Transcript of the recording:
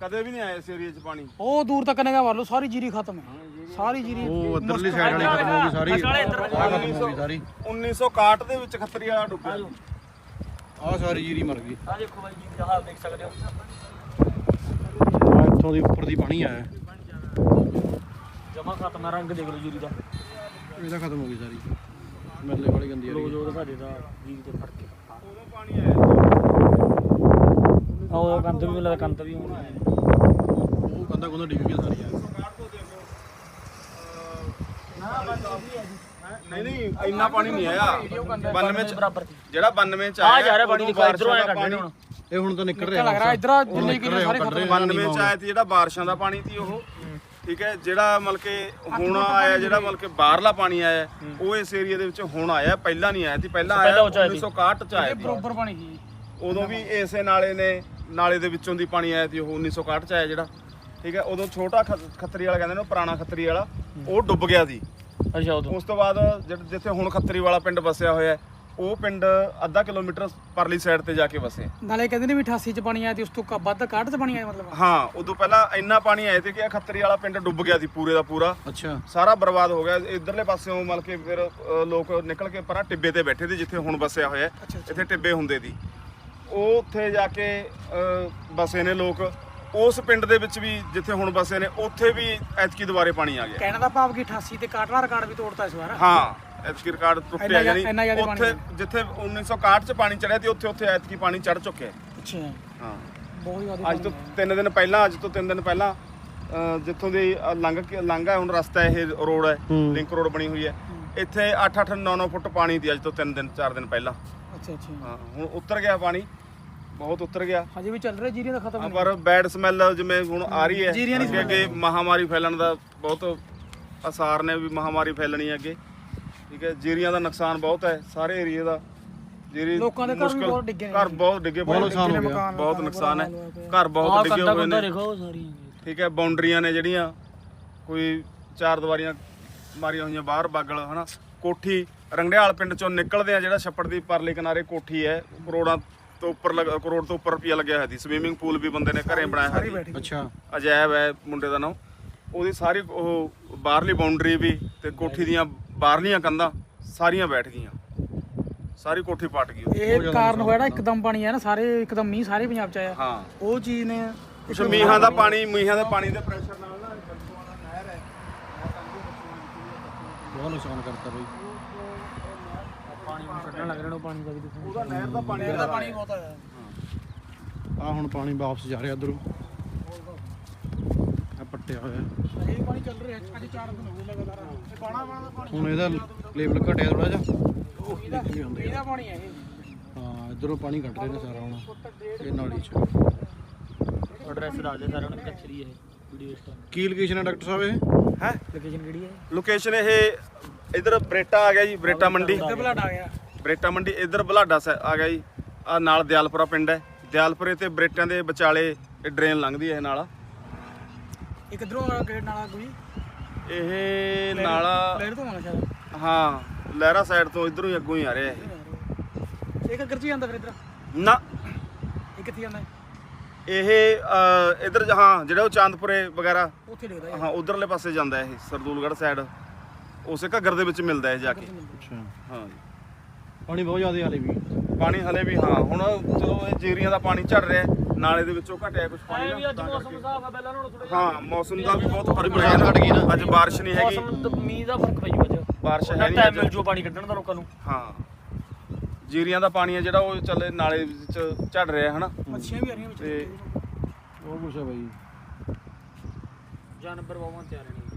ਕਦੇ ਵੀ ਨਹੀਂ ਆਇਆ ਇਸ ਏਰੀਆ 'ਚ ਪਾਣੀ। ਉਹ ਦੂਰ ਤੱਕ ਨਿਗਾਹ ਮਾਰ ਲਓ ਸਾਰੀ ਜੀਰੀ ਖਤਮ ਹੈ। ਸਾਰੀ ਜੀਰੀ ਉਹ ਉਧਰਲੀ ਸਾਈਡ ਵਾਲੀ ਖਤਮ ਹੋ ਗਈ ਸਾਰੀ। ਆਹ ਖਤਮ ਹੋ ਗਈ ਸਾਰੀ। 1961 ਦੇ ਵਿੱਚ ਖੱਤਰੀ ਵਾਲਾ ਡੁੱਬਿਆ ਆਹ ਸਾਰੀ ਜੀਰੀ ਮਰ ਗਈ। ਆ ਦੇਖੋ ਬਾਈ ਜੀ ਹਾਲ ਦੇਖ ਸਕਦੇ ਹੋ। ਇੱਥੋਂ ਦੀ ਉੱਪਰ ਦੀ ਪਾਣੀ ਆਇਆ। ਜਮਾ ਖਤਮ ਹੈ ਰੰਗ ਦੇਖ ਲਓ ਜੀਰੀ ਦਾ। ਇਹਦਾ ਖਤਮ ਹੋ ਗਈ ਸਾਰੀ। ਮਰਲੇ ਵਾਲੀ ਗੰਦੀ ਆ ਰਹੀ ਰੋਜ਼ ਉਹ ਸਾਡੇ ਦਾ ਜੀਰੀ ਤੇ ਫੜ ਕੇ ਉਦੋਂ ਪਾਣੀ ਆਇਆ ਉਹ ਕੰਤ ਵੀ ਲੱਗਦਾ ਕੰਤ ਵੀ ਹੋਣੀ ਹੈ ਉਹ ਕੰਦਾ ਕੰਦਾ ਡਿੱਗ ਗਈ ਸਾਰੀ 1961 ਤੋਂ ਦੇਖ ਲਓ ਨਹੀਂ ਨਹੀਂ ਇੰਨਾ ਪਾਣੀ ਨਹੀਂ ਆਇਆ। 92 ਚ ਬਰਾਬਰ ਸੀ। ਜਿਹੜਾ 92 ਚ ਆ ਆਇਆ ਜਾ ਰਿਹਾ ਪਾਣੀ ਉਦੋਂ ਦੇਖੋ ਇਧਰੋਂ ਆਇਆ ਬਾਰਿਸ਼ਾਂ ਦਾ ਕੱਢਣੇ ਹੁਣ। ਇਹ ਹੁਣ ਤਾਂ ਨਿਕਲ ਲੱਗ ਰਿਹਾ ਰਿਹਾ ਇਧਰ ਜਿੰਨੇ ਕਿਲੇ ਰਿਹਾ, ਸਾਰੇ ਕੱਢ ਖਤਮ ਰਹੇ। 92 ਚ ਆਇਆ ਤੇ ਜਿਹੜਾ ਬਾਰਿਸ਼ਾਂ ਦਾ ਪਾਣੀ ਸੀ ਉਹ। ਠੀਕ ਹੈ ਜਿਹੜਾ ਮਤਲਬ ਕਿ ਹੁਣ ਆਇਆ ਜਿਹੜਾ ਮਤਲਬ ਕਿ ਬਾਹਰਲਾ ਪਾਣੀ ਆਇਆ ਉਹ ਇਸ ਏਰੀਆ ਦੇ ਵਿੱਚ ਹੁਣ ਆਇਆ ਪਹਿਲਾਂ ਨਹੀਂ ਆਇਆ ਸੀ ਪਹਿਲਾਂ ਆਇਆ ਪਹਿਲਾਂ ਉਹ 'ਚ ਆਇਆ ਸੀ। 1961 ਚ ਆਇਆ ਇਹ ਸੀ। ਬਰੋਬਰ ਪਾਣੀ ਸੀ। ਉਦੋਂ ਵੀ ਇਸੇ ਨਾਲੇ ਨੇ ਨਾਲੇ ਦੇ ਵਿੱਚੋਂ ਦੀ ਪਾਣੀ ਆਇਆ ਸੀ ਉਹ 1961 ਚ ਆਇਆ ਜਿਹੜਾ। ਠੀਕ ਹੈ? ਉਦੋਂ ਛੋਟਾ ਖਤ- ਖੱਤਰੀ ਵਾਲਾ ਕਹਿੰਦੇ ਨੇ ਉਹ ਪੁਰਾਣਾ ਖੱਤਰੀ ਵਾਲਾ। ਉਹ ਡੁੱਬ ਗਿਆ ਸੀ। ਅੱਛਾ ਉਦੋਂ। ਉਸ ਤੋਂ ਬਾਅਦ ਜਿ- ਜਿੱਥੇ ਹੁਣ ਖੱਤਰੀ ਵਾਲਾ ਪਿੰਡ ਵਸਿਆ ਹੋਇਆ ਹੈ, ਉਹ ਪਿੰਡ ਅੱਧਾ ਕਿਲੋਮੀਟਰ ਪਰਲੀ ਸਾਈਡ ਤੇ ਜਾ ਕੇ ਵਸੇ। ਨਾਲੇ ਕਹਿੰਦੇ ਨੇ ਵੀ 88 ਚ ਪਾਣੀ ਆਇਆ ਤੇ ਉਸ ਤੋਂ ਕ- ਵੱਧ 61 ਚ ਪਾਣੀ ਆਇਆ ਮਤਲਬ। ਹਾਂ ਉਦੋਂ ਪਹਿਲਾਂ ਇੰਨਾ ਪਾਣੀ ਆਇਆ ਸੀ ਕਿ ਇਹ ਖੱਤਰੀ ਵਾਲਾ ਪਿੰਡ ਡੁੱਬ ਗਿਆ ਸੀ ਪੂਰੇ ਦਾ ਪੂਰਾ। ਅੱਛਾ। ਸਾਰਾ ਬਰਬਾਦ ਹੋ ਗਿਆ। ਇਧਰਲੇ ਪਾਸਿਓਂ ਮਤਲਬ ਕਿ ਫਿਰ ਅ, ਲੋਕ ਨਿਕਲ ਕੇ ਪਰਾਂ ਟਿੱਬੇ ਤੇ ਬੈਠੇ ਸੀ ਜਿੱਥੇ ਹੁਣ ਵਸਿਆ ਹੋਇਆ। ਹੈ। ਇੱਥੇ ਟਿੱਬੇ ਹੁੰਦੇ ਸੀ। ਉਹ ਉੱਥੇ ਜਾ ਕੇ ਅ, ਵਸੇ ਨੇ ਲੋਕ। ਉਸ ਪਿੰਡ ਦੇ ਵਿੱਚ ਵੀ ਜਿੱਥੇ ਹੁਣ ਵਸੇ ਨੇ ਉੱਥੇ ਵੀ ਐਤਕੀ ਦੁਬਾਰੇ ਪਾਣੀ ਆ ਗਿਆ। ਕਹਿਣ ਦਾ ਭਾਵ ਕਿ 88 ਤੇ 61 ਵਾਲਾ ਰਿਕਾਰਡ ਵੀ ਤੋੜਤਾ ਇਸ ਵਾਰ। ਹਾਂ ਐਤਕੀ ਰਿਕਾਰਡ ਟੁੱਟਿਆ ਜਾਨੀ ਉੱਥੇ ਜਿੱਥੇ 1961 ਚ ਪਾਣੀ ਚੜਿਆ ਤੇ ਉੱਥੇ ਉੱਥੇ ਐਤਕੀ ਪਾਣੀ ਚੜ ਚੁੱਕਿਆ। ਹੈ। ਅੱਛਾ। ਹਾਂ। ਬਹੁਤ ਜ਼ਿਆਦਾ ਅੱਜ ਤੋਂ 3 ਦਿਨ ਪਹਿਲਾਂ ਅੱਜ ਤੋਂ 3 ਦਿਨ ਪਹਿਲਾਂ ਜਿੱਥੋਂ ਦੀ ਲੰਘ ਕੇ ਲੰਘਾ ਹੁਣ ਰਸਤਾ ਇਹ ਰੋਡ ਹੈ ਲਿੰਕ ਰੋਡ ਬਣੀ ਹੋਈ ਹੈ। ਇੱਥੇ 8-8 9-9 ਫੁੱਟ ਪਾਣੀ ਦੀ ਅੱਜ ਤੋਂ 3 ਦਿਨ 4 ਦਿਨ ਪਹਿਲਾਂ। ਅੱਛਾ ਅੱਛਾ। ਹਾਂ ਹੁਣ ਉਤਰ ਗਿਆ ਪਾਣੀ ਬਹੁਤ ਉਤਰ ਗਿਆ। ਹਜੇ ਵੀ ਚੱਲ ਰਿਹਾ ਜੀਰੀ ਦਾ ਖਤਮ ਪਰ ਬੈਡ ਸਮੈਲ ਜਿਵੇਂ ਹੁਣ ਆ ਰਹੀ ਹੈ ਜੀਰੀਆਂ ਦੀ ਅੱਗੇ ਅੱਗੇ ਮਹਾਮਾਰੀ ਫੈਲਣ ਦਾ ਬਹੁਤ ਅਸਾਰ ਨੇ ਵੀ ਮਹਾਮਾਰੀ ਫੈਲਣੀ ਹੈ ਅੱਗੇ। ਠੀਕ ਹੈ ਜੀਰੀਆਂ ਦਾ ਨੁਕਸਾਨ ਬਹੁਤ ਹੈ ਸਾਰੇ ਏਰੀਏ ਦਾ। ਜੀਰੀ ਲੋਕਾਂ ਦੇ ਘਰ ਵੀ ਮੁਸ਼ਕਿਲ- ਬਹੁਤ ਡਿੱਗੇ ਨੇ। ਘਰ ਬਹੁਤ ਡਿੱਗੇ ਬਹੁਤ ਨੁਕਸਾਨ ਹੋ ਗਿਆ। ਬਹੁਤ ਨੁਕਸਾਨ ਹੈ। ਘਰ ਬਹੁਤ ਡਿੱਗੇ ਹੋਏ ਨੇ। ਦੇਖੋ ਸਾਰੀਆਂ। ਠੀਕ ਹੈ ਬਾਉਂਡਰੀਆਂ ਨੇ ਜਿਹੜੀਆਂ ਕੋਈ ਚਾਰ ਦੀਵਾਰੀਆਂ ਮਾਰੀਆਂ ਹੋਈਆਂ ਬਾਹਰ ਬਾਗਲ ਹਨਾ। ਕੋਠੀ ਰੰਗੜਿਆਲ ਪਿੰਡ ਚੋਂ ਨਿਕਲਦੇ ਆ ਜਿਹੜਾ ਛੱਪੜ ਦੀ ਪਰਲੇ ਕਿਨਾਰੇ ਕੋਠੀ ਹੈ। ਕਰੋੜਾਂ ਤੋਂ ਉੱਪਰ ਲੱਗ- ਕਰੋੜ ਤੋਂ ਉੱਪਰ ਰੁਪਿਆ ਲੱਗਿਆ ਹੋਇਆ ਸੀ। ਸਵੀਮਿੰਗ ਪੂਲ ਵੀ ਬੰਦੇ ਨੇ ਘਰੇ ਬਣਾਇਆ ਹੋਇਆ ਸੀ। ਅੱਛਾ। ਅਜੈਬ ਹੈ ਮੁੰਡੇ ਦਾ ਨਾਮ। ਉਹਦੀ ਸਾਰੀ ਉਹ ਬਾਹਰਲੀ ਬਾਉਂਡਰੀ ਵੀ ਤੇ ਕੋਠੀ ਦੀਆਂ ਬਾਹਰਲੀਆਂ ਕੰਧਾਂ ਸਾਰੀਆਂ ਬੈਠ ਗਈਆਂ। ਸਾਰੀ ਕੋਠੀ ਪਟ ਗਈ ਇਹ ਕਾਰਨ ਹੋਇਆ ਨਾ ਇੱਕਦਮ ਪਾਣੀ ਆਇਆ ਨਾ ਸਾਰੇ ਇੱਕਦਮ ਮੀਂਹ ਸਾਰੇ ਪੰਜਾਬ ਚ ਆਇਆ। ਹਾਂ। ਉਹ ਚੀਜ਼ ਨੇ ਕੁਛ ਮੀਂਹਾਂ ਦਾ ਪਾਣੀ ਮੀਂਹਾਂ ਦੇ ਪਾਣੀ ਦੇ ਪ੍ਰੈਸ਼ਰ ਨਾਲ ਨਾ ਜੰਤੂਆਂ ਦਾ ਨਹਿਰ ਹੈ ਬਹੁਤ ਨੁਕਸਾਨ ਕਰਤਾ ਬਈ। ਪਾਣੀ ਨੂੰ ਕੱਢਣ ਲੱਗ ਰਿਹਾ ਉਹ ਪਾਣੀ ਦਾ ਵੀ ਦੇਖੋ। ਉਹਦਾ ਨਹਿਰ ਦਾ ਪਾਣੀ ਦਾ ਪਾਣੀ ਬਹੁਤ ਆਇਆ ਆ ਹੁਣ ਪਾਣੀ ਵਾਪਸ ਜਾ ਰਿਹਾ ਉਧਰੋਂ ਆ ਪੱਟਿਆ ਹੋਇਆ ਇਹ ਪਾਣੀ ਚੱਲ ਰਿਹਾ ਅੱਜ 4 ਦਿਨ ਹੋ ਗਏ ਲਗਾਤਾਰ। ਇਹ ਪਾਣਾ ਪਾਣਾ ਦਾ ਪਾਣੀ ਹੁਣ ਇਹਦਾ ਲੈਵਲ ਘਟਿਆ ਥੋੜਾ ਜਿਹਾ। ਇਹਦਾ ਪਾਣੀ ਹੈ ਇਹ। ਹਾਂ ਇਧਰੋਂ ਪਾਣੀ ਕੱਢ ਰਹੇ ਨੇ ਸਾਰਾ ਹੁਣ। ਇਹ ਨਾਲੀ ਚ। ਐਡਰੈਸ ਦੱਸ ਦੇ ਸਾਰਿਆਂ ਨੂੰ ਕੱਚਰੀ ਹੈ ਕੀ ਲੋਕੇਸ਼ਨ ਹੈ ਡਾਕਟਰ ਸਾਹਿਬ ਇਹ? ਹੈ? ਲੋਕੇਸ਼ਨ ਕਿਹੜੀ ਹੈ? ਲੋਕੇਸ਼ਨ ਇਹ ਇਧਰ ਬਰੇਟਾ ਆ ਗਿਆ ਜੀ ਬਰੇਟਾ ਮੰਡੀ। ਤੇ ਬਲੱਡ ਆ ਗਿਆ। ਬਰੇਟਾ ਮੰਡੀ ਇਧਰ ਬਲਾਡਾ ਸੈ- ਆ ਗਿਆ ਜੀ। ਆ ਨਾਲ ਦਿਆਲਪੁਰਾ ਪਿੰਡ ਹੈ। ਦਿਆਲਪੁਰੇ ਤੇ ਬਰੇਟਿਆਂ ਦੇ ਵਿਚਾਲੇ ਇਹ ਡਰੇਨ ਲੰਘਦੀ ਹੈ ਇਹ ਨਾਲਾ। ਇੱਕ ਇਧਰੋਂ ਗੇਟ ਨਾਲ ਕੋਈ ਇਹ ਨਾਲਾ ਲੈਰ ਤੋਂ ਆਉਣਾ ਸ਼ਾਇਦ। ਹਾਂ ਲਹਿਰਾ ਸਾਈਡ ਤੋਂ ਇਧਰੋਂ ਹੀ ਅੱਗੋਂ ਹੀ ਆ ਰਿਹਾ ਇਹ। ਕਿੱਧਰ ਚ ਜਾਂਦਾ ਫਿਰ ਇਧਰ? ਨਾ। ਇਹ ਕਿੱਥੇ ਜਾਂਦਾ ਇਹ ਇਧਰ ਹਾਂ ਜਿਹੜਾ ਉਹ ਚਾਂਦਪੁਰੇ ਵਗੈਰਾ ਉੱਥੇ ਡਿੱਗਦਾ ਹਾਂ ਉਧਰਲੇ ਪਾਸੇ ਜਾਂਦਾ ਇਹ ਸਰਦੂਲਗੜ੍ਹ ਸਾਈਡ ਉਸੇ ਘੱਗਰ ਦੇ ਵਿੱਚ ਮਿਲਦਾ ਇਹ ਜਾ ਕੇ। ਅੱਛਾ ਹਾਂ ਪਾਣੀ ਬਹੁਤ ਜ਼ਿਆਦਾ ਹਾਲੇ ਵੀ। ਪਾਣੀ ਹਲੇ ਵੀ ਹਾਂ ਹੁਣ ਚਲੋ ਇਹ ਜੀਰੀਆਂ ਦਾ ਪਾਣੀ ਝੜ ਰਿਹਾ ਹੈ, ਨਾਲੇ ਦੇ ਵਿੱਚੋਂ ਘਟਿਆ ਕੁਝ ਪਾਣੀ ਐ ਵੀ ਨਾ ਅੱਜ ਮੌਸਮ ਸਾਫ਼ ਹੈ ਪਹਿਲਾਂ ਨਾਲੋਂ ਥੋੜਾ ਹਾਂ ਮੌਸਮ ਦਾ ਵੀ ਬਹੁਤ ਫ਼ਰਕ ਬਰਸਾਤ ਪਿਆ ਘਟ ਗਈ ਨਾ। ਅੱਜ ਬਾਰਿਸ਼ ਨਹੀਂ ਹੈਗੀ। ਮੌਸਮ ਤੇ ਮੀਂਹ ਦਾ ਫ਼ਰਕ ਪਈ ਅੱਜ। ਬਾਰਿਸ਼ ਹੈ ਨਹੀਂ ਟਾਈਮ ਮਿਲ ਜੂ ਪਾਣੀ ਕੱਢਣ ਦਾ ਲੋਕਾਂ ਨੂੰ। ਹਾਂ। ਜੀਰੀਆਂ ਦਾ ਪਾਣੀ ਹੈ ਜਿਹੜਾ ਉਹ ਚੱਲੇ ਨਾਲੇ ਵਿੱਚ ਝੜ ਰਿਹਾ ਹੈ ਹਨਾ ਮੱਛੀਆਂ ਵੀ ਆ ਰਹੀਆਂ ਵਿੱਚ। ਤੇ ਉਹ ਕੁਛ ਹੈ ਬਾਈ? ਜਾਨਵਰ ਬਾਵਾਂ ਤਿਆਰ ਨੇ।